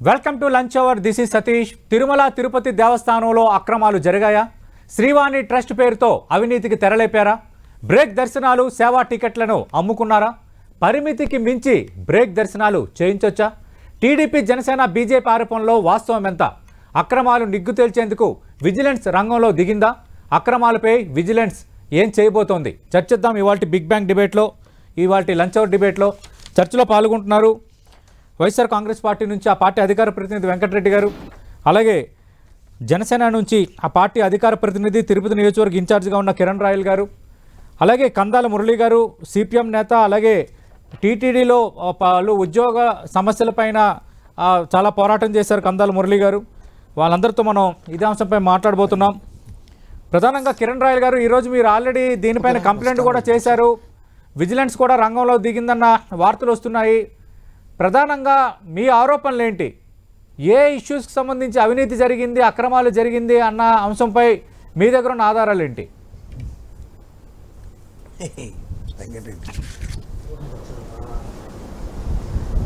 Welcome to lunch hour this is Satish. Tirumala Tirupati దేవస్థానంలో అక్రమాలు జరిగాయా? శ్రీవాణి ట్రస్ట్ పేరుతో అవినీతికి తెరలేపారా? బ్రేక్ దర్శనాలు సేవా టికెట్లను అమ్ముకున్నారా? పరిమితికి మించి బ్రేక్ దర్శనాలు చేయించొచ్చా? టీడీపీ జనసేన బీజేపీ ఆరోపణలో వాస్తవం ఎంత? అక్రమాలు నిగ్గు తేల్చేందుకు విజిలెన్స్ రంగంలో దిగిందా? అక్రమాలపై విజిలెన్స్ ఏం చేయబోతోంది? చర్చిద్దాం ఇవాళ బిగ్ బ్యాంగ్ డిబేట్లో ఇవాళ లంచ్ అవర్ డిబేట్లో. చర్చలో పాల్గొంటున్నారు వైఎస్ఆర్ కాంగ్రెస్ పార్టీ నుంచి ఆ పార్టీ అధికార ప్రతినిధి వెంకటరెడ్డి గారు అలాగే జనసేన నుంచి ఆ పార్టీ అధికార ప్రతినిధి తిరుపతి నియోజకవర్గ ఇన్ఛార్జిగా ఉన్న కిరణ్ రాయల్ గారు అలాగే కందాల మురళి గారు సిపిఎం నేత అలాగే టీటీడీలో పలు ఉద్యోగ సమస్యలపైన చాలా పోరాటం చేశారు కందాల మురళి గారు. వాళ్ళందరితో మనం ఇదే అంశంపై మాట్లాడబోతున్నాం. ప్రధానంగా కిరణ్ రాయల్ గారు ఈరోజు మీరు ఆల్రెడీ దీనిపైన కంప్లైంట్ కూడా చేశారు. విజిలెన్స్ కూడా రంగంలో దిగిందన్న వార్తలు వస్తున్నాయి. ప్రధానంగా మీ ఆరోపణలు ఏంటి ఏ ఇష్యూస్కి సంబంధించి అవినీతి జరిగింది అక్రమాలు జరిగింది అన్న అంశంపై మీ దగ్గర ఉన్న ఆధారాలు ఏంటి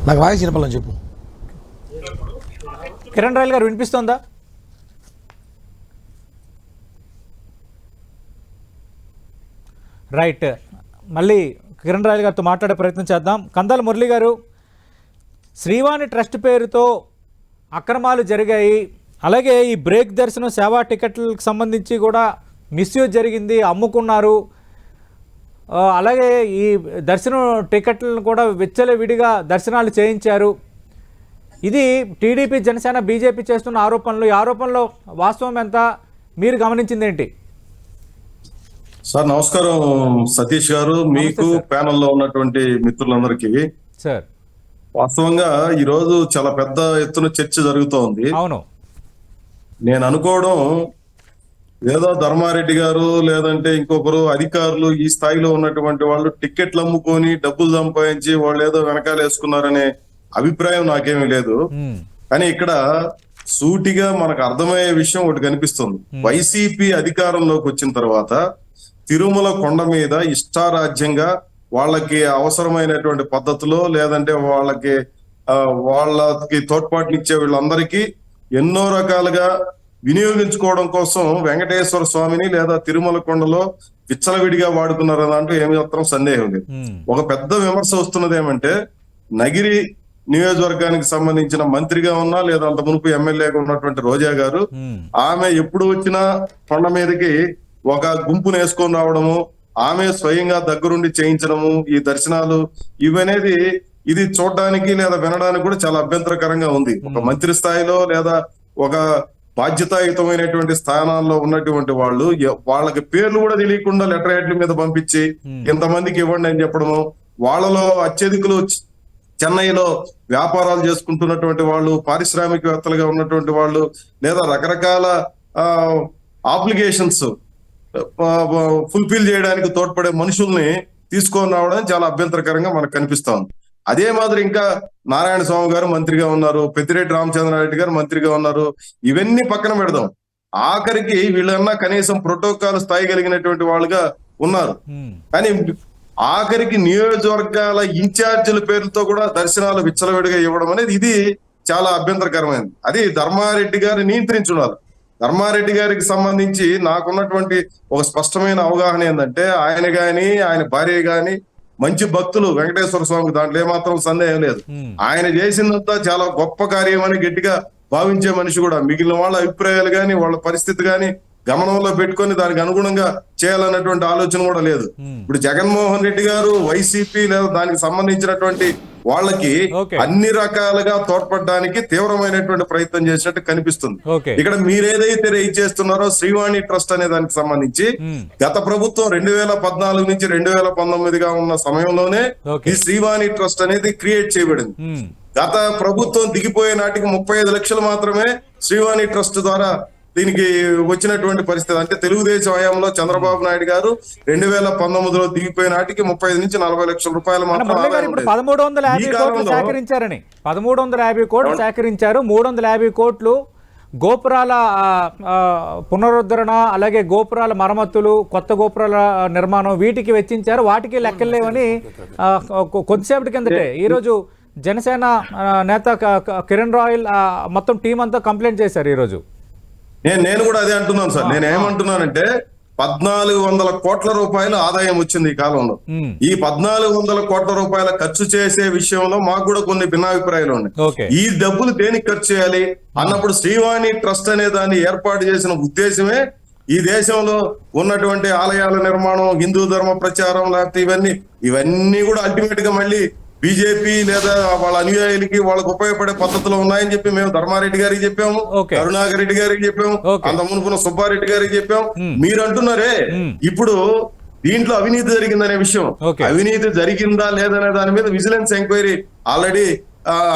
నాకు వాయిస్ వినపాలని చెప్పు. కిరణ్ రాయల్ గారు వినిపిస్తోందా? రైట్. మళ్ళీ కిరణ్ రాయల్ గారితో మాట్లాడే ప్రయత్నం చేద్దాం. కందాల మురళి గారు శ్రీవాణి ట్రస్ట్ పేరుతో అక్రమాలు జరిగాయి. అలాగే ఈ బ్రేక్ దర్శనం సేవా టికెట్లకు సంబంధించి కూడా మిస్యూజ్ జరిగింది అమ్ముకున్నారు. అలాగే ఈ దర్శనం టికెట్లను కూడా విచ్చలవిడిగా దర్శనాలు చేయించారు. ఇది టీడీపీ జనసేన బీజేపీ చేస్తున్న ఆరోపణలు. ఈ ఆరోపణలో వాస్తవం ఎంత? మీరు గమనించింది ఏంటి సార్ నమస్కారం సతీష్ గారు. మీకు. ప్యానెల్లో ఉన్నటువంటి మిత్రులందరికీ సార్. వాస్తవంగా ఈ రోజు చాలా పెద్ద ఎత్తున చర్చ జరుగుతోంది. అవును. నేను అనుకోవడం ఏదో ధర్మారెడ్డి గారు లేదంటే ఇంకొకరు అధికారులు ఈ స్థాయిలో ఉన్నటువంటి వాళ్ళు టిక్కెట్లు అమ్ముకొని డబ్బులు సంపాదించి వాళ్ళు ఏదో వెనకాల వేసుకున్నారనే అభిప్రాయం నాకేమీ లేదు. కానీ ఇక్కడ సూటిగా మనకు అర్థమయ్యే విషయం ఒకటి కనిపిస్తుంది. వైసీపీ అధికారంలోకి వచ్చిన తర్వాత తిరుమల కొండ మీద ఇష్టారాజ్యంగా వాళ్ళకి అవసరమైనటువంటి పద్ధతిలో లేదంటే వాళ్ళకి వాళ్ళకి తోడ్పాటునిచ్చే వీళ్ళందరికీ ఎన్నో రకాలుగా వినియోగించుకోవడం కోసం వెంకటేశ్వర స్వామిని లేదా తిరుమల కొండలో విచ్చలవిడిగా వాడుకున్నారు దాంట్లో ఏమి మాత్రం సందేహం లేదు. ఒక పెద్ద విమర్శ వస్తున్నది ఏమంటే నగిరి నియోజకవర్గానికి సంబంధించిన మంత్రిగా ఉన్నా లేదా అంత మునుపు ఎమ్మెల్యేగా ఉన్నటువంటి రోజా గారు ఆమె ఎప్పుడు వచ్చినా కొండ మీదకి ఒక గుంపును వేసుకొని రావడము ఆమె స్వయంగా దగ్గరుండి చేయించడము ఈ దర్శనాలు ఇవనేది ఇది చూడడానికి లేదా వినడానికి కూడా చాలా అభ్యంతరకరంగా ఉంది. ఒక మంత్రి స్థాయిలో లేదా ఒక బాధ్యతాయుతమైనటువంటి స్థానాల్లో ఉన్నటువంటి వాళ్ళు వాళ్ళకి పేర్లు కూడా తెలియకుండా లెటర్ హెడ్ల మీద పంపించి ఇంతమందికి ఇవ్వండి అని చెప్పడము వాళ్ళలో అత్యధికులు చెన్నైలో వ్యాపారాలు చేసుకుంటున్నటువంటి వాళ్ళు పారిశ్రామికవేత్తలుగా ఉన్నటువంటి వాళ్ళు లేదా రకరకాల ఆప్లికేషన్స్ ఫుల్ఫిల్ చేయడానికి తోడ్పడే మనుషుల్ని తీసుకొని రావడం చాలా అభ్యంతరకరంగా మనకు కనిపిస్తా ఉంది. అదే మాదిరి ఇంకా నారాయణ స్వామి గారు మంత్రిగా ఉన్నారు పెద్దిరెడ్డి రామచంద్రారెడ్డి గారు మంత్రిగా ఉన్నారు ఇవన్నీ పక్కన పెడదాం. ఆఖరికి వీళ్ళన్నా కనీసం ప్రోటోకాల్ స్థాయి కలిగినటువంటి వాళ్ళుగా ఉన్నారు. కానీ ఆఖరికి నియోజకవర్గాల ఇన్ఛార్జీల పేర్లతో కూడా దర్శనాలు విచ్చలవిడిగా ఇవ్వడం అనేది ఇది చాలా అభ్యంతరకరమైనది. అది ధర్మారెడ్డి గారు నియంత్రించున్నారు. ధర్మారెడ్డి గారికి సంబంధించి నాకున్నటువంటి ఒక స్పష్టమైన అవగాహన ఏంటంటే ఆయన గాని ఆయన భార్య గాని మంచి భక్తులు వెంకటేశ్వర స్వామికి దాంట్లో ఏమాత్రం సందేహం లేదు. ఆయన చేసిందంతా చాలా గొప్ప కార్యం అని గట్టిగా భావించే మనిషి కూడా మిగిలిన వాళ్ళ అభిప్రాయాలు గాని వాళ్ళ పరిస్థితి గాని గమనంలో పెట్టుకొని దానికి అనుగుణంగా చేయాలన్నటువంటి ఆలోచన కూడా లేదు ఉమ్. ఇప్పుడు జగన్మోహన్ రెడ్డి గారు వైసీపీ లేదా దానికి సంబంధించినటువంటి వాళ్ళకి. అన్ని రకాలుగా తోడ్పడడానికి తీవ్రమైనటువంటి ప్రయత్నం చేసినట్టు కనిపిస్తుంది ఇక్కడ మీరేదైతే రేజ్ చేస్తున్నారో శ్రీవాణి ట్రస్ట్ అనే దానికి సంబంధించి ఉమ్, గత ప్రభుత్వం రెండు వేల పద్నాలుగు నుంచి రెండు వేల పంతొమ్మిదిగా ఉన్న సమయంలోనే. ఈ శ్రీవాణి ట్రస్ట్ అనేది క్రియేట్ చేయబడింది ఉమ్, గత ప్రభుత్వం దిగిపోయే నాటికి ముప్పై ఐదు లక్షలు మాత్రమే శ్రీవాణి ట్రస్ట్ ద్వారా దీనికి వచ్చినటువంటి పరిస్థితి అంటే తెలుగుదేశం హయాంలో చంద్రబాబు నాయుడు గారు రెండు వేల పంతొమ్మిదిలో దిగిపోయే నాటికి ముప్పై ఐదు నుంచి నలభై లక్షల రూపాయలు మాత్రం. పదమూడు వందల యాభై కోట్లు సేకరించారని. పదమూడు వందల యాభై కోట్లు సేకరించారు. మూడు వందల యాభై కోట్లు గోపురాల పునరుద్ధరణ అలాగే గోపురాల మరమ్మతులు కొత్త గోపురాల నిర్మాణం వీటికి వెచ్చించారు. వాటికి లెక్కలేవని కొద్దిసేపటి కిందటే ఈరోజు జనసేన నేత కిరణ్ రాయల్ మొత్తం టీం అంతా కంప్లైంట్ చేశారు ఈరోజు. నేను నేను కూడా అదే అంటున్నాను సార్. నేను ఏమంటున్నానంటే పద్నాలుగు వందల కోట్ల రూపాయల ఆదాయం వచ్చింది ఈ కాలంలో. ఈ పద్నాలుగు వందల కోట్ల రూపాయల ఖర్చు చేసే విషయంలో మాకు కూడా కొన్ని భిన్నాభిప్రాయాలు ఉన్నాయి. ఈ డబ్బులు దేనికి ఖర్చు చేయాలి? అన్నప్పుడు శ్రీవాణి ట్రస్ట్ అనే దాన్ని ఏర్పాటు చేసిన ఉద్దేశమే ఈ దేశంలో ఉన్నటువంటి ఆలయాల నిర్మాణం హిందూ ధర్మ ప్రచారం లేకపోతే ఇవన్నీ ఇవన్నీ కూడా అల్టిమేట్గా మళ్ళీ బీజేపీ లేదా వాళ్ళ అనుయాయులకి వాళ్ళకు ఉపయోగపడే పద్ధతులు ఉన్నాయని చెప్పి మేము ధర్మారెడ్డి గారికి చెప్పాము. కరుణాకర్ రెడ్డి గారికి చెప్పాము. అంత మునుపున సుబ్బారెడ్డి గారికి చెప్పాం Hmm. మీరు అంటున్నారే. ఇప్పుడు దీంట్లో అవినీతి జరిగిందనే విషయం. అవినీతి జరిగిందా లేదనే దాని మీద విజిలెన్స్ ఎంక్వైరీ ఆల్రెడీ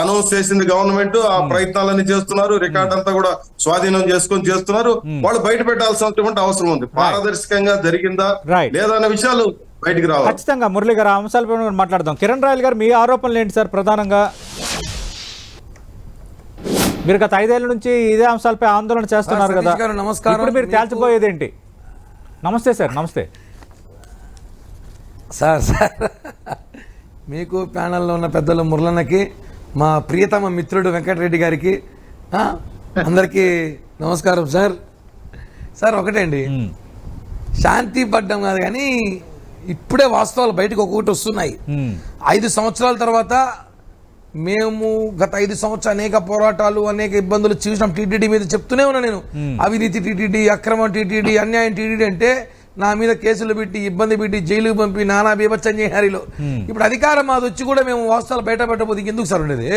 అనౌన్స్ చేసింది గవర్నమెంట్ ఆ ప్రయత్నాలన్నీ చేస్తున్నారు రికార్డ్ అంతా కూడా స్వాధీనం చేసుకొని చేస్తున్నారు వాళ్ళు బయట పెట్టాల్సినటువంటి అవసరం ఉంది పారదర్శకంగా జరిగిందా Right. లేదా అనే విషయాలు బయటికి రావాలి ఖచ్చితంగా మురళి గారు ఆ అంశాలపై మాట్లాడదాం. కిరణ్ రాయల్ గారు మీ ఆరోపణలు ఏంటి సార్? ప్రధానంగా మీరు గత ఐదేళ్ళ నుంచి ఇదే అంశాలపై ఆందోళన చేస్తున్నారు కదా. నమస్కారం. ఇప్పుడు మీరు మీకు- తేల్చిపోయేది ఏంటి? నమస్తే సార్ నమస్తే. Sir sir. మీకు ప్యానల్లో ఉన్న పెద్దలు మురళన్నకి మా ప్రియతమ మిత్రుడు వెంకటరెడ్డి గారికి ఆ, అందరికీ నమస్కారం సార్. సార్ ఒకటే అండి శాంతి పడ్డం కాదు కానీ ఇప్పుడే వాస్తవాలు బయటకు ఒక్కొక్కటి వస్తున్నాయి. ఐదు సంవత్సరాల తర్వాత మేము గత ఐదు సంవత్సరాలు అనేక పోరాటాలు అనేక ఇబ్బందులు చూసినాం. టీటీడీ మీద చెప్తూనే ఉన్నా నేను. అవినీతి టీటీడీ అక్రమం టీటీడీ అన్యాయం టీటీడీ అంటే నా మీద కేసులు పెట్టి ఇబ్బంది పెట్టి జైలుకు పంపి నానా బీభత్సం చేశారిలో. ఇప్పుడు అధికారం మాది వచ్చి కూడా మేము వాస్తవాలు బయట పెట్టబోతే ఎందుకు సార్ ఉండేది.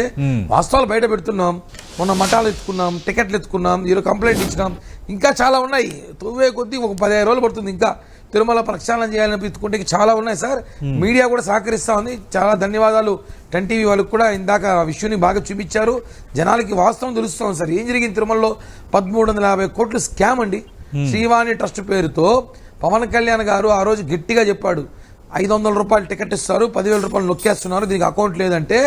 వాస్తవాలు బయట పెడుతున్నాం. మొన్న మఠాలు ఎత్తుకున్నాం టికెట్లు ఎత్తుకున్నాం ఈరోజు కంప్లైంట్ ఇచ్చినాం. ఇంకా చాలా ఉన్నాయి. తొవ్వే కొద్దీ ఒక పదిహేను రోజులు పడుతుంది ఇంకా. తిరుమల ప్రక్షాళన చేయాలని ఎత్తుకుంటే ఇంకా చాలా ఉన్నాయి సార్. మీడియా కూడా సహకరిస్తా ఉంది. చాలా ధన్యవాదాలు. టెన్ టీవీ వాళ్ళకి కూడా ఇందాక ఆ విషయాన్ని బాగా చూపించారు. జనాలకి వాస్తవం తెలుస్తాం సార్. ఏం జరిగింది తిరుమలలో? పదమూడు వందల యాభై కోట్లు స్కామ్ అండి. శ్రీవాణి ట్రస్ట్ పేరుతో పవన్ కళ్యాణ్ గారు ఆ రోజు గట్టిగా చెప్పాడు. ఐదు వందల రూపాయలు టికెట్ ఇస్తారు పదివేల రూపాయలు నొక్కేస్తున్నారు. దీనికి అకౌంట్ లేదంటే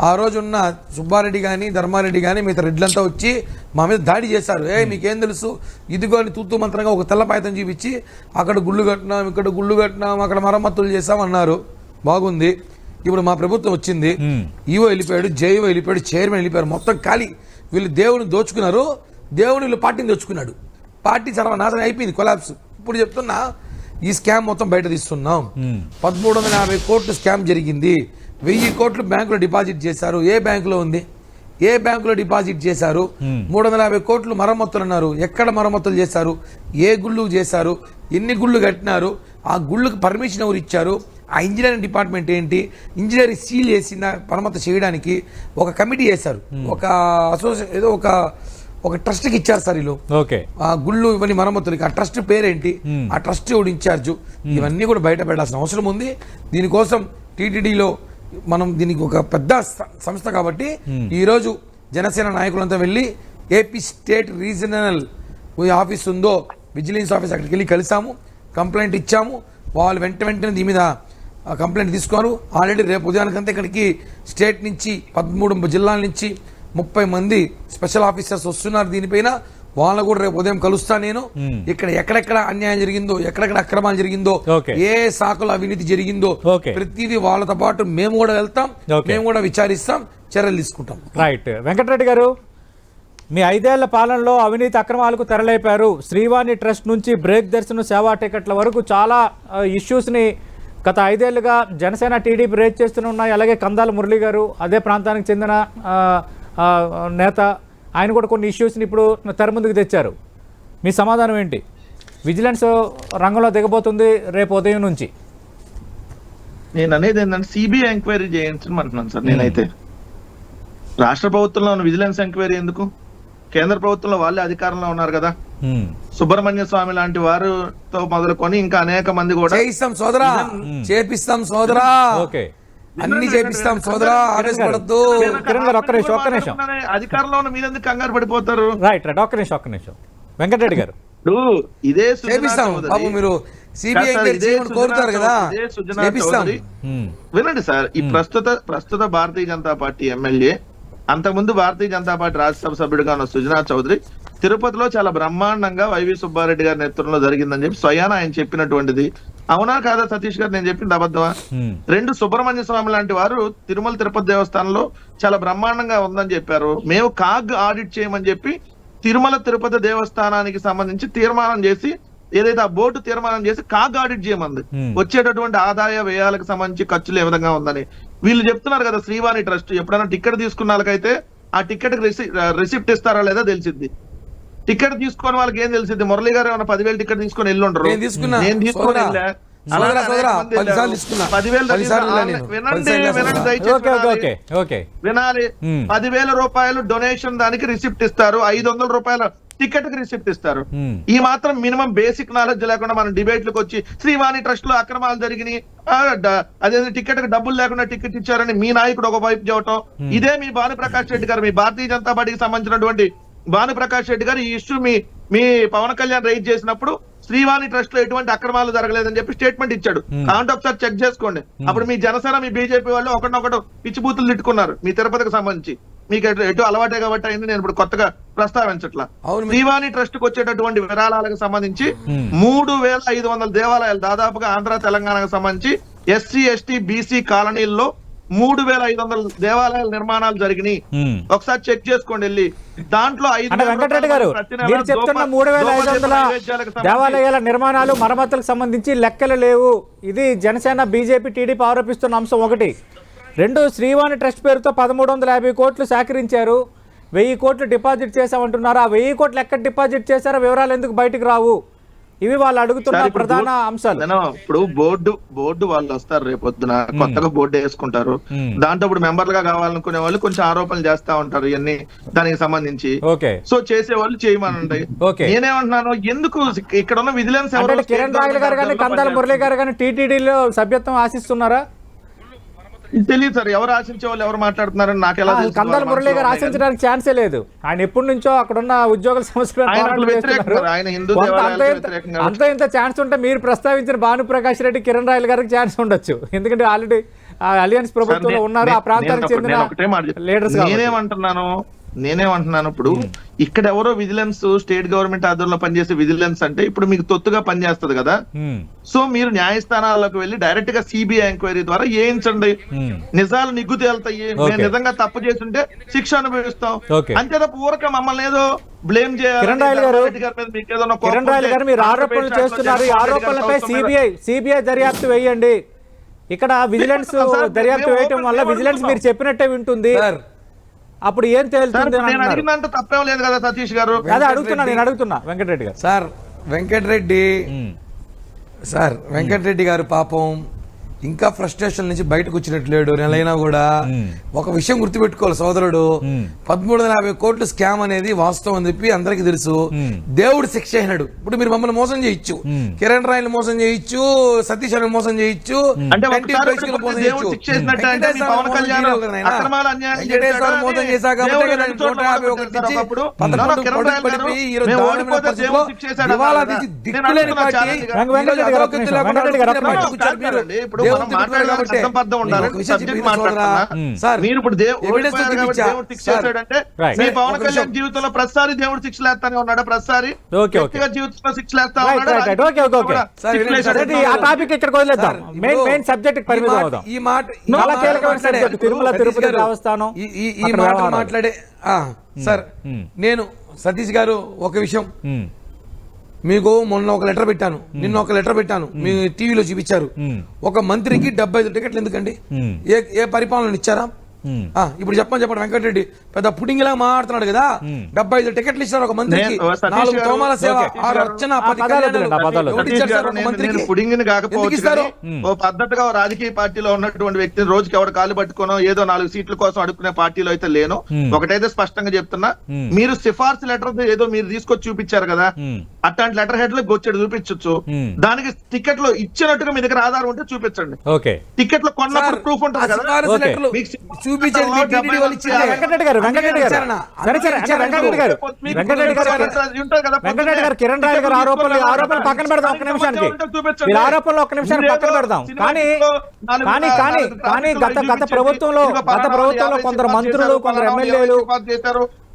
ఆ రోజు ఉన్న సుబ్బారెడ్డి కానీ ధర్మారెడ్డి కానీ మిగతా రెడ్లంతా వచ్చి మా మీద దాడి చేశారు. ఏ మీకేం తెలుసు? ఇదిగో అని తూతూ మంత్రంగా ఒక తెల్ల పాయతం చూపించి అక్కడ గుళ్ళు కట్టినాం ఇక్కడ గుళ్ళు కట్టినాం అక్కడ మరమ్మతులు చేసాం అన్నారు. బాగుంది. ఇప్పుడు మా ప్రభుత్వం వచ్చింది. Hmm. ఈవో వెళ్ళిపోయాడు జేఈఓ వెళ్ళిపోయాడు చైర్మన్ వెళ్ళిపోయారు. మొత్తం ఖాళీ. వీళ్ళు దేవుని దోచుకున్నారు దేవుని వీళ్ళు పార్టీని దోచుకున్నాడు. పార్టీ సర్వనాశనం అయిపోయింది కొలాబ్స్ ఇప్పుడు చెప్తున్నా ఈ స్కామ్ మొత్తం బయట తీస్తున్నాం పదమూడు వందల యాభై కోట్లు స్కామ్ జరిగింది. వెయ్యి కోట్లు బ్యాంకులో డిపాజిట్ చేశారు. ఏ బ్యాంకులో ఉంది? ఏ బ్యాంకులో డిపాజిట్ చేశారు? మూడు వందల యాభై కోట్లు మరమ్మతులు అన్నారు ఎక్కడ మరమ్మతులు చేశారు? ఏ గుళ్ళు చేశారు? ఎన్ని గుళ్ళు కట్టినారు? ఆ గుళ్ళకు పర్మిషన్ ఎవరు ఇచ్చారు? ఆ ఇంజనీరింగ్ డిపార్ట్మెంట్ ఏంటి? ఇంజనీరింగ్ సీల్ చేసిన పరమత చేయడానికి ఒక కమిటీ చేశారు ఒక అసోసియే ఏదో ఒక ఒక ట్రస్ట్కి ఇచ్చారు సార్ వీళ్ళు ఓకే. ఆ గుళ్ళు ఇవన్నీ మరమ్మతులకి. ఆ ట్రస్ట్ పేరేంటి? ఆ ట్రస్ట్ ఎవడు ఇన్ఛార్జ్? ఇవన్నీ కూడా బయట పెట్టాల్సిన అవసరం ఉంది. దీనికోసం టీటీడీలో మనం దీనికి ఒక పెద్ద సంస్థ కాబట్టి ఈ రోజు జనసేన నాయకులంతా వెళ్ళి ఏపీ స్టేట్ రీజనల్ ఆఫీస్ ఉందో విజిలెన్స్ ఆఫీస్ అక్కడికి వెళ్ళి కలిసాము కంప్లైంట్ ఇచ్చాము. వాళ్ళు వెంట వెంటనే దీని మీద కంప్లైంట్ తీసుకున్నారు. ఆల్రెడీ రేపు ఉదయానికంతా ఇక్కడికి స్టేట్ నుంచి పదమూడు జిల్లాల నుంచి ముప్పై మంది స్పెషల్ ఆఫీసర్స్ వస్తున్నారు దీనిపైన. వాళ్ళని కూడా రేపు ఉదయం కలుస్తా నేను. ఇక్కడ ఎక్కడెక్కడ అన్యాయం జరిగిందో ఎక్కడెక్కడ అక్రమాలు జరిగిందో. ఏ శాఖలో అవినీతి జరిగిందో. ప్రతిదీ వాళ్ళతో పాటు మేము కూడా వెళ్తాం. మేము కూడా విచారిస్తాం చర్యలు తీసుకుంటాం. రైట్. వెంకటరెడ్డి గారు మీ ఐదేళ్ళ పాలనలో అవినీతి అక్రమాలకు తెరలేపారు. శ్రీవాణి ట్రస్ట్ నుంచి బ్రేక్ దర్శనం సేవా టికెట్ల వరకు చాలా ఇష్యూస్ని గత ఐదేళ్ళుగా జనసేన టీడీపీ రేజ్ చేస్తూనే ఉన్నాయి. అలాగే కందాల మురళి గారు అదే ప్రాంతానికి చెందిన నేత ఆయన కూడా కొన్ని ఇష్యూస్ని ఇప్పుడు తెర ముందుకు తెచ్చారు. మీ సమాధానం ఏంటి? విజిలెన్స్ రంగంలో దిగబోతుంది రేపు ఉదయం నుంచి. నేను అనేది ఏంటంటే సిబిఐ ఎంక్వైరీ చేయించమంటున్నాను సార్ నేనైతే. రాష్ట్ర ప్రభుత్వంలో ఉన్న విజిలెన్స్ ఎంక్వైరీ ఎందుకు? కేంద్ర ప్రభుత్వంలో వాళ్ళే అధికారంలో ఉన్నారు కదా. హ్మ్. సుబ్రహ్మణ్య స్వామి లాంటి వారితో మొదలుకొని ఇంకా అనేక మంది కూడా చేయిస్తాం సోదరా. చేపిస్తాం సోదరా. ఓకే అన్ని చేపిస్తాం సోదరా ఆవేశపడద్దు. కిరణ్ గారు, ఒక్క నిమిషం, ఒక్క నిమిషం. అధికారంలో ఉన్న మీరెందుకు కంగారు పడిపోతారు? రైట్ రైట్ ఒక్క నిమిషం ఒక్క నిమిషం. వెంకటరెడ్డి గారు. ఇదే సుజనా చేపిస్తాం. బాబు మీరు సిబిఐ కోరుతారు కదా. చేపిస్తాం. హ్మ్. వినండి సార్ ఈ ప్రస్తుత ప్రస్తుత భారతీయ జనతా పార్టీ ఎమ్మెల్యే అంతకుముందు భారతీయ జనతా పార్టీ రాజ్యసభ సభ్యుడిగా ఉన్న సుజనా చౌదరి తిరుపతిలో చాలా బ్రహ్మాండంగా వైవి సుబ్బారెడ్డి గారి నేతృత్వంలో జరిగిందని చెప్పి స్వయాన ఆయన చెప్పినటువంటిది. అవునా కాదా సతీష్ గారు? నేను చెప్పింది అబద్ధమా? రెండు సుబ్రహ్మణ్య స్వామి లాంటి వారు తిరుమల తిరుపతి దేవస్థానంలో చాలా బ్రహ్మాండంగా ఉందని చెప్పారు. మేము కాగ్ ఆడిట్ చేయమని చెప్పి తిరుమల తిరుపతి దేవస్థానానికి సంబంధించి తీర్మానం చేసి ఏదైతే ఆ బోర్డు తీర్మానం చేసి కాగ్ ఆడిట్ చేయమంది. వచ్చేటటువంటి ఆదాయ వ్యయాలకు సంబంధించి ఖర్చులు ఏ విధంగా ఉందని. వీళ్ళు చెప్తున్నారు కదా శ్రీవాణి ట్రస్ట్. ఎప్పుడైనా టికెట్ తీసుకున్న వాళ్ళకైతే ఆ టికెట్ రిసిప్ట్ ఇస్తారా లేదా తెలిసిద్ది. టికెట్ తీసుకొని వాళ్ళకి ఏం తెలిసింది? మురళి గారు ఏమైనా పదివేలు టికెట్ తీసుకొని వెళ్ళి. ఉండరు నేను. తీసుకున్నా. నేను తీసుకొని వినాలి. Okay okay. వినాలి. పదివేల రూపాయలు డొనేషన్ దానికి రిసిప్ట్ ఇస్తారు. ఐదు వందల రూపాయల టికెట్కి రిసిప్ట్ ఇస్తారు. ఈ మాత్రం మినిమం బేసిక్ నాలెడ్జ్ లేకుండా మనం డిబేట్లకు వచ్చి శ్రీవాణి ట్రస్ట్లో అక్రమాలు జరిగినాయి. అదే టికెట్కి డబ్బులు లేకుండా టికెట్ ఇచ్చారని మీ నాయకుడు ఒక వైపు చెప్పటం ఇదే మీ భానుప్రకాష్ రెడ్డి గారు మీ భారతీయ జనతా పార్టీకి సంబంధించినటువంటి భానుప్రకాష్ రెడ్డి గారు ఈ ఇష్యూ మీ మీ పవన్ కళ్యాణ్ రైజ్ చేసినప్పుడు శ్రీవాణి ట్రస్ట్లో ఎటువంటి అక్రమాలు జరగలేదని చెప్పి స్టేట్మెంట్ ఇచ్చాడు. కాంట్ ఒకసారి చెక్ చేసుకోండి. అప్పుడు మీ జనసేన మీ బీజేపీ వాళ్ళు ఒకరినొకడు పిచ్చి బూతులు తిట్టుకున్నారు. మీ తిరుపతికి సంబంధించి. మీకు ఎటు ఎటు అలవాటే కాబట్టి అయింది నేను ఇప్పుడు కొత్తగా ప్రస్తావించట్లా. శ్రీవాణి ట్రస్ట్కు వచ్చేటటువంటి విరాళాలకు సంబంధించి మూడు వేల ఐదు వందల దేవాలయాలు దాదాపుగా ఆంధ్ర తెలంగాణకు సంబంధించి ఎస్సీ ఎస్టీ బీసీ కాలనీల్లో మూడు వేల ఐదు వందల దేవాలయాల నిర్మాణాలు జరిగినాయి. ఒకసారి చెక్ చేసుకోండి వెళ్ళి. దాంట్లో వెంకటరెడ్డి గారు మీరు చెప్తున్న మూడు వేల ఐదు వందల దేవాలయాల నిర్మాణాలు మరమ్మతులకు సంబంధించి లెక్కలు లేవు. ఇది జనసేన బీజేపీ టీడీపీ ఆరోపిస్తున్న అంశం ఒకటి. రెండు శ్రీవాణి ట్రస్ట్ పేరుతో పదమూడు వందల యాభై కోట్లు సేకరించారు. వెయ్యి కోట్లు డిపాజిట్ చేశామంటున్నారు? ఆ వెయ్యి కోట్లు ఎక్కడ డిపాజిట్ చేశారో వివరాలు ఎందుకు బయటకు రావు? ఇవి వాళ్ళు అడుగుతున్న ప్రధాన బోర్డు- అంశాలు. ఇప్పుడు బోర్డు బోర్డు వాళ్ళు వస్తారు రేపొద్దున కొత్తగా బోర్డు వేసుకుంటారు. దాంట్లో ఇప్పుడు మెంబర్లుగా కావాలనుకునే వాళ్ళు కొంచెం ఆరోపణలు చేస్తా ఉంటారు ఇవన్నీ దానికి సంబంధించి. ఓకే. సో చేసే వాళ్ళు చేయమనండి. నేనేమంటున్నాను ఎందుకు ఇక్కడ ఉన్న విజిలెన్స్ ఎవరు కిరణ్ రాయల్ గారు కానీ కందాల మురళి గారు కానీ టీటీడీలో సభ్యత్వం ఆశిస్తున్నారా? తెలియదు సార్ ఎవరు ఆశించే వాళ్ళు ఎవరు మాట్లాడుతున్నారని నాకు ఎలా? కందాల మురళి గారు ఆశించడానికి ఛాన్సే లేదు ఆయన ఎప్పటి నుంచో అక్కడ ఉన్న ఉద్యోగుల సమస్యలు. అంత ఇంత ఛాన్స్ ఉంటే మీరు ప్రస్తావించిన భానుప్రకాష్ రెడ్డి కిరణ్ రాయల్ గారికి ఛాన్స్ ఉండొచ్చు ఎందుకంటే ఆల్రెడీ అలియన్స్ ప్రభుత్వంలో ఉన్నారు ఆ ప్రాంతానికి చెందిన. లీడర్స్ నేనేమంటున్నాను నేనేమంటున్నాను ఇప్పుడు ఇక్కడ ఎవరో విజిలెన్స్ స్టేట్ గవర్నమెంట్ ఆధ్వర్యంలో పనిచేసే విజిలెన్స్ అంటే ఇప్పుడు మీకు తొత్తుగా పనిచేస్తది కదా. సో మీరు న్యాయస్థానాలకు వెళ్ళి డైరెక్ట్గా సిబిఐ ఎంక్వైరీ ద్వారా Hmm. నిజాలు నిగ్గు తేలుతాయి. మేము. నిజంగా తప్పు చేస్తుంటే శిక్ష అనుభవిస్తాం. అంతే తప్ప ఊరక మమ్మల్ని ఏదో బ్లేమ్ చేయాలి. మీరు ఆరోపణలు చేస్తున్నారు. ఆరోపణలపై సిబిఐ సిబిఐ దర్యాప్తు వేయండి. ఇక్కడ విజిలెన్స్ దర్యాప్తు వేయటం వల్ల విజిలెన్స్ మీరు. చెప్పినట్టే వింటుంది. సార్ అప్పుడు ఏం తేలుతుంది నేను అడిగినంత తప్పేం లేదు కదా సతీష్ గారు? అదే అడుగుతున్నా నేను అడుగుతున్నా వెంకటరెడ్డి గారు. సార్ వెంకటరెడ్డి. సార్ వెంకటరెడ్డి గారు పాపం ఇంకా ఫ్రస్ట్రేషన్ నుంచి బయటకు వచ్చినట్టు లేడు. నెలైనా కూడా. ఒక విషయం గుర్తుపెట్టుకోవాలి సోదరుడు. పదమూడు వందల యాభై కోట్లు స్కామ్ అనేది వాస్తవం అని చెప్పి అందరికి తెలుసు. దేవుడు శిక్ష అయినాడు. ఇప్పుడు మీరు మమ్మల్ని మోసం చేయొచ్చు. కిరణ్ రాయల్ మోసం చేయొచ్చు. సతీష్ అని మోసం చేయొచ్చు. వెంకటేశ్వర పవన్ మోసం చేశాక నూట యాభై ఒకటి. పదకొండు. దిక్కులేని పార్టీ మీరు ఇప్పుడు దేవుడు శిక్ష చేశాడంటే. మీ పవన్ కళ్యాణ్. జీవితంలో ప్రతిసారి దేవుడు శిక్షలు వేస్తానే ఉన్నాడు ప్రతిసారి? జీవితంలో శిక్షలు వేస్తా ఉన్నాడు? ఆ టాపిక్ వదిలేద్దాం? మెయిన్ మెయిన్ సబ్జెక్ట్ పరిమితం అవుదాం. ఈ మాట చాలా కీలకమైన మాట్లాడే-. తిరుమల తిరుపతి దేవస్థానం ఈ- ఈ సార్. నేను సతీష్ గారు ఒక విషయం మీకు మొన్న ఒక లెటర్ పెట్టాను. నిన్న ఒక లెటర్ పెట్టాను. మీ టీవీలో చూపించారు. ఒక మంత్రికి డెబ్బై ఐదు టికెట్లు ఎందుకండి. ఏ ఏ పరిపాలన ఇచ్చారా? ఇప్పుడు చెప్పండి చెప్పండి వెంకటరెడ్డి. పెద్ద పుడింగిలా మాట్లాడుతున్నాడు కదా. డెబ్బై ఐదు టికెట్లు ఇచ్చారు ఒక మంత్రికి. నాలుగు తోమాల సేవ. ఆరు అర్చన పది కానీ ఓ పద్ధతిగా రాజకీయ పార్టీలో ఉన్నటువంటి వ్యక్తిని రోజుకి ఎవరు కాలు పట్టుకోనో ఏదో నాలుగు సీట్ల కోసం అడుక్కునే పార్టీలో అయితే లేను. ఒకటైతే స్పష్టంగా చెప్తున్నా. మీరు సిఫార్సు లెటర్ ఏదో మీరు తీసుకొచ్చి చూపించారు కదా అట్లాంటి లెటర్ హెడ్లో గొచ్చెడు చూపించొచ్చు. దానికి టికెట్లో ఇచ్చినట్టుగా మీ దగ్గర ఆధారం ఉంటే చూపించండి. ఓకే. టికెట్లో కొన్నప్పుడు ప్రూఫ్ ఉంటుంది కదా. వెంకటరెడ్డి గారు వెంకటరెడ్డి గారు. సరే సరే అంటే వెంకటరెడ్డి గారు. వెంకటరెడ్డి గారు వెంకటరెడ్డి గారు కిరణ్ రాయల్ గారు ఆరోపణలు ఆరోపణలు పక్కన పెడదాం ఒక్క నిమిషానికి. మీరు ఆరోపణలు నిమిషానికి పక్కన పెడదాం. కానీ కానీ కానీ కానీ గత గత ప్రభుత్వంలో గత ప్రభుత్వంలో కొందరు మంత్రులు కొందరు ఎమ్మెల్యేలు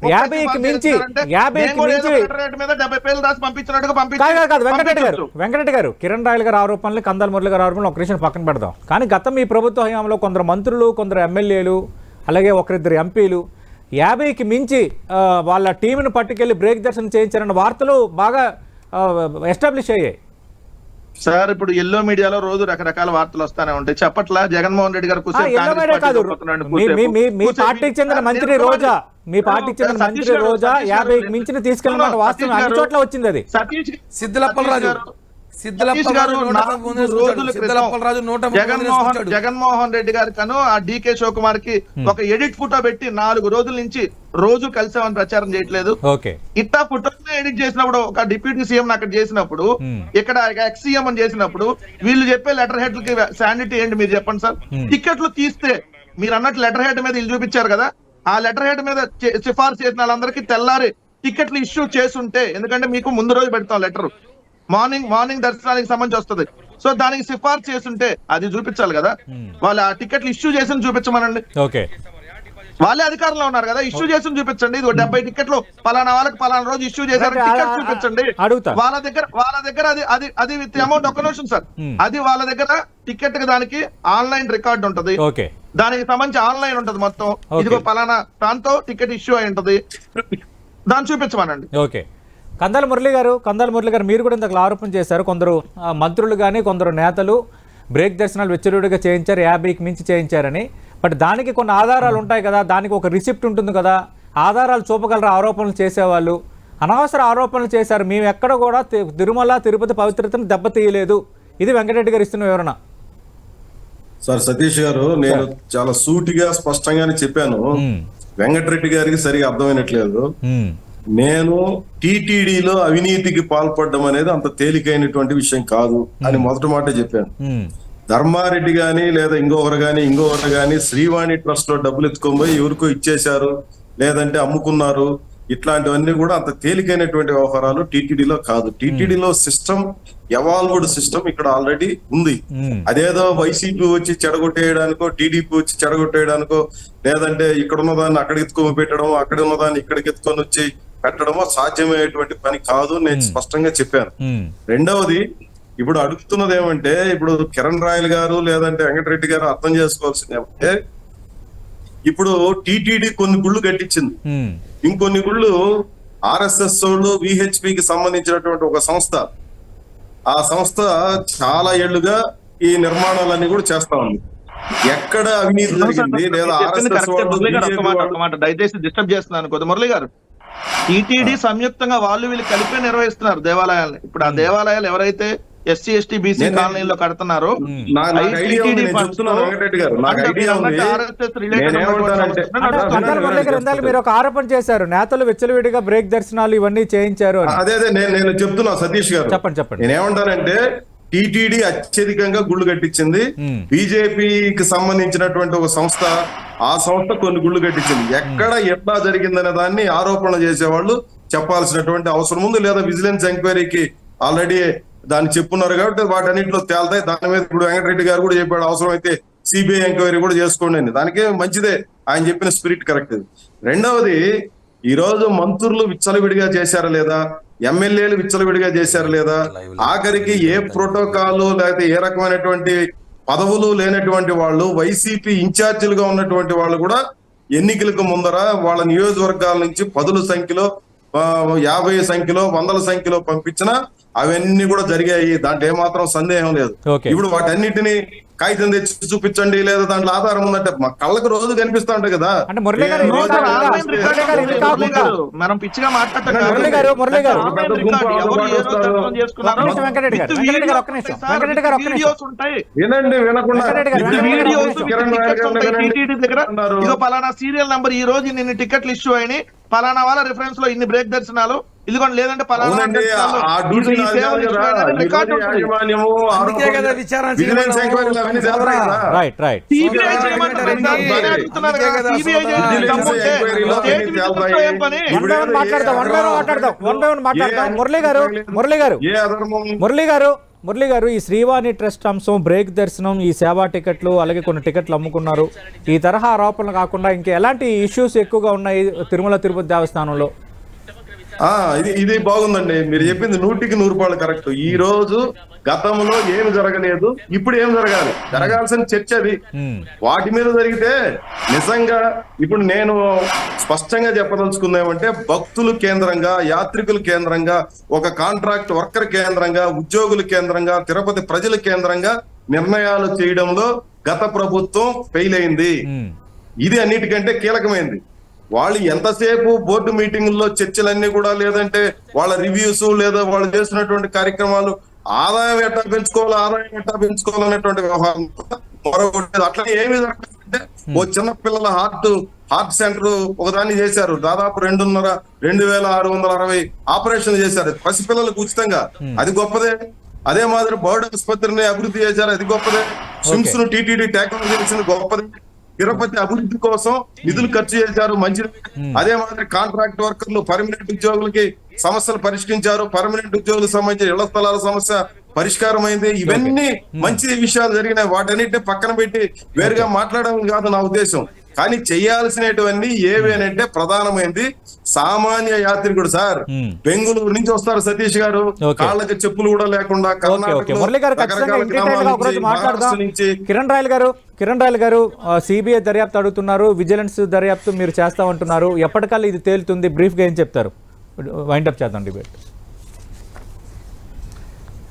యాభైకి మించి, యాభైకి మించి- కాదు కాదు, వెంకటరెడ్డి గారు పంపించొచ్చు. వెంకటరెడ్డి గారు కిరణ్ రాయల్ గారు ఆరోపణలు కందాల మురళి గారు ఆరోపణలు ఒక నిమిషం పక్కన పెడదాం. కానీ గతం మీ ప్రభుత్వ హయాంలో కొందరు మంత్రులు కొందరు ఎమ్మెల్యేలు అలాగే ఒకరిద్దరు ఎంపీలు యాభైకి మించి వాళ్ళ టీంను పట్టుకెళ్ళి బ్రేక్ దర్శనం చేయించారన్న వార్తలు బాగా ఎస్టాబ్లిష్ అయ్యాయి. సార్ ఇప్పుడు ఎల్లో మీడియాలో రోజు రకరకాల వార్తలు వస్తానే ఉంటాయి. చెప్పట్లా జగన్మోహన్ రెడ్డి గారు కూర్చొని పార్టీకి చెందిన మంత్రి రోజా మీ పార్టీకి చెందిన సతీష్ మంత్రి రోజా యాభైకి మించిన తీసుకెళ్ళిన వాస్తవం. అన్ని చోట్ల వచ్చింది అది. సిద్ధలప్పలరాజు జగన్మోహన్ రెడ్డి గారి కను ఆ డీకే శివకుమార్కి ఒక ఎడిట్ ఫోటో పెట్టి నాలుగు రోజుల నుంచి రోజు కలిసామని ప్రచారం చేయట్లేదు. ఓకే. ఇట్టా ఫోటోని ఎడిట్ చేసినప్పుడు ఒక డిప్యూటీ సీఎం అక్కడ చేసినప్పుడు. ఇక్కడ ఎక్స్ సీఎం అని చేసినప్పుడు వీళ్ళు చెప్పే లెటర్ హెడ్కి శాండిటీ ఏంటి మీరు చెప్పండి సార్? టికెట్లు తీస్తే మీరు అన్నట్టు లెటర్ హెడ్ మీద ఇల్లు చూపించారు కదా? ఆ లెటర్ హెడ్ మీద సిఫార్సు చేసిన వాళ్ళందరికీ తెల్లారి టికెట్లు ఇష్యూ చేసుంటే ఎందుకంటే మీకు ముందు రోజు పెడతాం లెటర్. మార్నింగ్ మార్నింగ్ దర్శనానికి సంబంధించి వస్తుంది. సో దానికి సిఫార్సు చేస్తుంటే అది చూపించాలి కదా. వాళ్ళు ఆ టికెట్లు ఇష్యూ చేసి చూపించమనండి. ఓకే. వాళ్ళే అధికారంలో ఉన్నారు కదా ఇష్యూ చేసి చూపించండి. ఇది డెబ్బై టికెట్లు పలానా వాళ్ళకి పలానా రోజు ఇష్యూ చేశారు టికెట్ చూపించండి. అడుగుతా. వాళ్ళ దగ్గర వాళ్ళ దగ్గర అది అది అది విత్ అమౌంట్ ఒక్క నిమిషం సార్. అది వాళ్ళ దగ్గర టికెట్ దానికి ఆన్లైన్ రికార్డ్ ఉంటది. ఓకే. దానికి సంబంధించి ఆన్లైన్ ఉంటది మొత్తం. ఇదిగో పలానా దాంతో టికెట్ ఇష్యూ అయి ఉంటది. దాన్ని చూపించమనండి. ఓకే. కందాల మురళి గారు కందాల మురళి గారు మీరు కూడా ఇంతకు ఆరోపణ చేశారు. కొందరు మంత్రులు కానీ కొందరు నేతలు బ్రేక్ దర్శనాలు వెచ్చలుడిగా చేయించారు యాభైకి మించి చేయించారని. బట్ దానికి కొన్ని ఆధారాలు ఉంటాయి కదా దానికి ఒక రిసిప్ట్ ఉంటుంది కదా ఆధారాలు చూపగలరా ఆరోపణలు చేసేవాళ్ళు? అనవసర ఆరోపణలు చేశారు మేము ఎక్కడ కూడా తిరుమల తిరుపతి పవిత్రతను దెబ్బతీయలేదు. ఇది వెంకటరెడ్డి గారు ఇస్తున్న వివరణ. సార్ సతీష్ గారు నేను చాలా సూటిగా స్పష్టంగానే చెప్పాను. వెంకటరెడ్డి గారికి సరిగా అర్థమైనట్లేదు. నేను టీటీడీలో అవినీతికి పాల్పడడం అనేది అంత తేలికైనటువంటి విషయం కాదు అని మొదటి మాట చెప్పాను. ధర్మారెడ్డి గాని లేదా ఇంకొకరు గాని ఇంకొకరు గాని శ్రీవాణి ట్రస్ట్లో డబ్బులు ఎత్తుకొని పోయి ఎవరికో ఇచ్చేశారు లేదంటే అమ్ముకున్నారు ఇట్లాంటివన్నీ కూడా అంత తేలికైనటువంటి వ్యవహారాలు టీటీడీలో కాదు టీటీడీలో సిస్టమ్ ఎవాల్వ్డ్ సిస్టమ్ ఇక్కడ ఆల్రెడీ ఉంది. అదేదో వైసీపీ వచ్చి చెడగొట్టేయడానికో టీడీపీ వచ్చి చెడగొట్టేయడానికో లేదంటే ఇక్కడ ఉన్న దాన్ని అక్కడికి ఎత్తుకొని పెట్టడం అక్కడ ఉన్న దాన్ని ఇక్కడికి ఎత్తుకొని వచ్చి పెట్టడమో సాధ్యమయ్యేటువంటి పని కాదు నేను స్పష్టంగా చెప్పాను. రెండవది ఇప్పుడు అడుగుతున్నది ఏమంటే ఇప్పుడు కిరణ్ రాయల్ గారు లేదంటే వెంకటరెడ్డి గారు అర్థం చేసుకోవాల్సింది ఏమంటే ఇప్పుడు టీటీడీ కొన్ని గుళ్ళు కట్టించింది. ఇంకొన్ని గుళ్ళు ఆర్ఎస్ఎస్ వాళ్ళు విహెచ్పి కి సంబంధించినటువంటి ఒక సంస్థ. ఆ సంస్థ చాలా ఏళ్ళుగా ఈ నిర్మాణాలన్నీ కూడా చేస్తా ఉంది. ఎక్కడ అవినీతి జరిగింది? లేదా ఆర్ఎస్ఎస్ దయచేసి డిస్టర్బ్ చేస్తున్నాను కొద్ది మురళి గారు టీటీడీ సంయుక్తంగా వాళ్ళు వీళ్ళు కలిపే నిర్వహిస్తున్నారు దేవాలయాల్ని. ఇప్పుడు ఆ దేవాలయాలు ఎవరైతే ఎస్సీ ఎస్టీ బీసీ కాలనీలో కడుతున్నారో. మీరు ఒక ఆరోపణ చేశారు. నేతలు విచ్చలవిడిగా బ్రేక్ దర్శనాలు ఇవన్నీ చేయించారు అని. అదే అదే నేను నేను చెప్తున్నా సతీష్ గారు. చెప్పండి, చెప్పండి. నేనేమంటానంటే టీటీడీ అత్యధికంగా గుళ్ళు కట్టించింది. బీజేపీకి సంబంధించినటువంటి ఒక సంస్థ ఆ సంస్థ కొన్ని గుళ్ళు కట్టించింది. ఎక్కడ ఎట్లా జరిగిందనే దాన్ని ఆరోపణ చేసేవాళ్ళు చెప్పాల్సినటువంటి అవసరం ఉంది లేదా విజిలెన్స్ ఎంక్వైరీకి ఆల్రెడీ దాన్ని చెప్పున్నారు కాబట్టి వాటన్నింటిలో తేల్తాయి. దాని మీద ఇప్పుడు వెంకటరెడ్డి గారు కూడా చెప్పాడు అవసరం అయితే సిబిఐ ఎంక్వైరీ కూడా చేసుకోండి అని దానికే మంచిదే. ఆయన చెప్పిన స్పిరిట్ కరెక్ట్ రెండవది ఈ రోజు మంత్రులు విచ్చలవిడిగా చేశారా లేదా? ఎమ్మెల్యేలు విచ్చలవిడిగా చేశారా లేదా? ఆఖరికి ఏ ప్రోటోకాల్ లేకపోతే ఏ రకమైనటువంటి పదవులు లేనటువంటి వాళ్ళు వైసీపీ ఇన్ఛార్జీలుగా ఉన్నటువంటి వాళ్ళు కూడా ఎన్నికలకు ముందర వాళ్ళ నియోజకవర్గాల నుంచి పదుల సంఖ్యలో యాభై సంఖ్యలో వందల సంఖ్యలో పంపించిన అవన్నీ కూడా జరిగాయి. దాంట్లో ఏమాత్రం సందేహం లేదు. ఇప్పుడు వాటన్నిటిని కాగితం తెచ్చి చూపించండి లేదా దాంట్లో ఆధారం ఉందంటే మా కళ్ళకు రోజు కనిపిస్తా ఉంటాయి కదా. మనం పిచ్చిగా వినండి వినకుండా పలానా సీరియల్ నంబర్ ఈ రోజు ఇన్ని టికెట్లు ఇష్యూ అయినాయి. పలానా వాళ్ళ రిఫరెన్స్లో ఇన్ని బ్రేక్ దర్శనాలు. ఇదిగోండి లేదంటే మురళి గారు మురళి గారు ఏ అధర్మం మురళి గారు మురళి గారు ఈ శ్రీవాణి ట్రస్ట్ అంశం బ్రేక్ దర్శనం ఈ సేవా టికెట్లు అలాగే కొన్ని టికెట్లు అమ్ముకున్నారు ఈ తరహా ఆరోపణలు కాకుండా ఇంకా ఎలాంటి ఇష్యూస్ ఎక్కువగా ఉన్నాయి తిరుమల తిరుపతి దేవస్థానంలో ఇది ఇది బాగుందండి. మీరు చెప్పింది నూటికి నూరు రూపాయలు కరెక్ట్. ఈ రోజు గతంలో ఏమి జరగలేదు ఇప్పుడు ఏం జరగాలి? జరగాల్సిన చర్చ అది. వాటి మీద జరిగితే నిజంగా ఇప్పుడు నేను స్పష్టంగా చెప్పదలుచుకుందామంటే భక్తులు కేంద్రంగా యాత్రికుల కేంద్రంగా ఒక కాంట్రాక్ట్ వర్కర్ కేంద్రంగా ఉద్యోగుల కేంద్రంగా తిరుపతి ప్రజల కేంద్రంగా నిర్ణయాలు చేయడంలో గత ప్రభుత్వం ఫెయిల్ అయింది. ఇది అన్నిటికంటే కీలకమైంది. వాళ్ళు ఎంతసేపు బోర్డు మీటింగుల్లో చర్చలన్నీ కూడా లేదంటే వాళ్ళ రివ్యూస్ లేదా వాళ్ళు చేస్తున్నటువంటి కార్యక్రమాలు ఆదాయం ఎట్టా పెంచుకోవాలి ఆదాయం ఎట్టా పెంచుకోవాలనేటువంటి వ్యవహారం మరొకటి అట్లా ఏమి జరగదంటే ఓ చిన్న పిల్లల హార్ట్ హార్ట్ సెంటర్ ఒకదాన్ని చేశారు. దాదాపు రెండున్నర రెండు వేల ఆరు వందల అరవై ఆపరేషన్ చేశారు. పసిపిల్లలకు ఉచితంగా. అది గొప్పదే. అదే మాదిరి బర్డ్ ఆసుపత్రిని అభివృద్ధి చేశారు. అది గొప్పదే. స్విమ్స్ను టీటీడీ టెక్నాలజీ చేసిన గొప్పదే. తిరుపతి అభివృద్ధి కోసం నిధులు ఖర్చు చేశారు మంచిది అదే మాదిరి కాంట్రాక్ట్ వర్కర్లు పర్మనెంట్ ఉద్యోగులకి సమస్యలు పరిష్కరించారు. పర్మనెంట్ ఉద్యోగులకు సంబంధించిన ఇళ్ళ స్థలాల సమస్య పరిష్కారం అయింది ఇవన్నీ మంచి విషయాలు జరిగినాయి. వాటన్నిటిని పక్కన పెట్టి వేరుగా మాట్లాడడం కాదు నా ఉద్దేశం. కానీ చేయాల్సినటువన్నీ ఏవి అని అంటే ప్రధానమైనది సామాన్య యాత్రికుడు సార్. బెంగళూరు నుంచి వస్తారు సతీష్ గారు. కాళ్ళకి చెప్పులు కూడా లేకుండా మహారాష్ట్ర నుంచి కిరణ్ రాయల్ గారు కిరణ్ రాయల్ గారు సిబిఐ దర్యాప్తు అడుగుతున్నారు విజిలెన్స్ దర్యాప్తు మీరు చేస్తామంటున్నారు ఎప్పటికల్లా ఇది తేలుతుంది బ్రీఫ్గా ఏం చెప్తారు? వైండప్ చేద్దాం డిబేట్.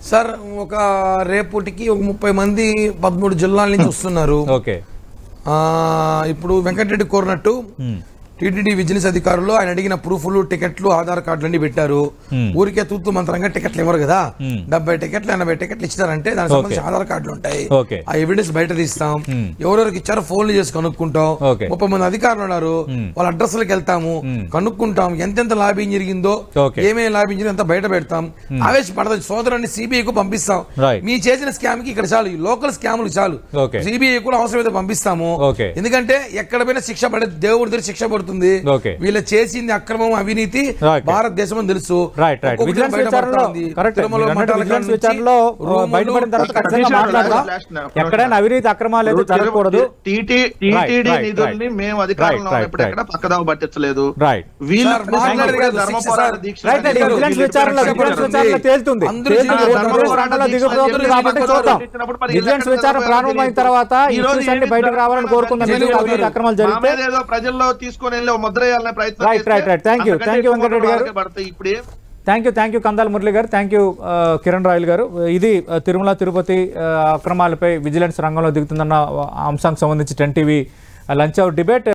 సార్ ఒక రేపటికి ఒక ముప్పై మంది పదమూడు జిల్లాల నుంచి వస్తున్నారు. ఓకే. ఇప్పుడు వెంకటరెడ్డి కోరినట్టు టీటీడీ విజిలెన్స్ అధికారులు ఆయన అడిగిన ప్రూఫ్లు టికెట్లు ఆధార్ కార్డులు అన్ని పెట్టారు. ఊరికే తూత్తు మంత్రంగా టికెట్లు ఇవ్వరు కదా. డెబ్బై టికెట్లు ఎనభై టికెట్లు ఇచ్చారంటే దానికి సంబంధించి ఆధార్ కార్డులు ఉంటాయి. ఆ ఎవిడెన్స్ బయట తీస్తాం. ఎవరెవరికి ఇచ్చారో ఫోన్లు చేసి కనుక్కుంటాం. ముప్పై మంది అధికారులు ఉన్నారు. వాళ్ళ అడ్రస్లకు వెళ్తాము. కనుక్కుంటాం ఎంతెంత లాబింగ్ జరిగిందో. ఏమేమి లాబింగ్ జరిగిందో అంత బయట పెడతాం ఆవేశపడదు సోదరుని సిబిఐకు పంపిస్తాం Right. మీ చేసిన స్కామ్కి ఇక్కడ చాలు లోకల్ స్కాములు చాలు. సిబిఐ కూడా అవసరమైతే పంపిస్తాము Okay. ఎందుకంటే ఎక్కడ శిక్ష పడే దేవుడి దగ్గర శిక్ష పడుతుంది Okay. వీళ్ళు చేసింది అక్రమం అవినీతి. భారతదేశం అని తెలుసు. ఎక్కడైనా అవినీతి అక్రమాలు అయితే జరగకూడదు. టీటీడీ నిధుల్ని. మేము అధికారంలో ఎక్కడ పక్కదావ పట్టించలేదు. విజిలెన్స్ విచారణ ప్రారంభమైన. తర్వాత బయటకు రావాలని కోరుకుందాం. అక్రమాలు జరిగితే ప్రజల్లో తీసుకొని ప్రయత్నం వెంకటరెడ్డి గారు. వాళ్ళకే పడతాయి. ఇప్పుడు. ఏం thank you thank you Kandala Murali garu. Thank you ఆ, కిరణ్ రాయల్ గారు. ఇది ఆ, తిరుమల తిరుపతి ఆ, అక్రమాలపై విజిలెన్స్ రంగంలో దిగుతుందన్న అంశానికి సంబంధించి ten TV lunch hour debate.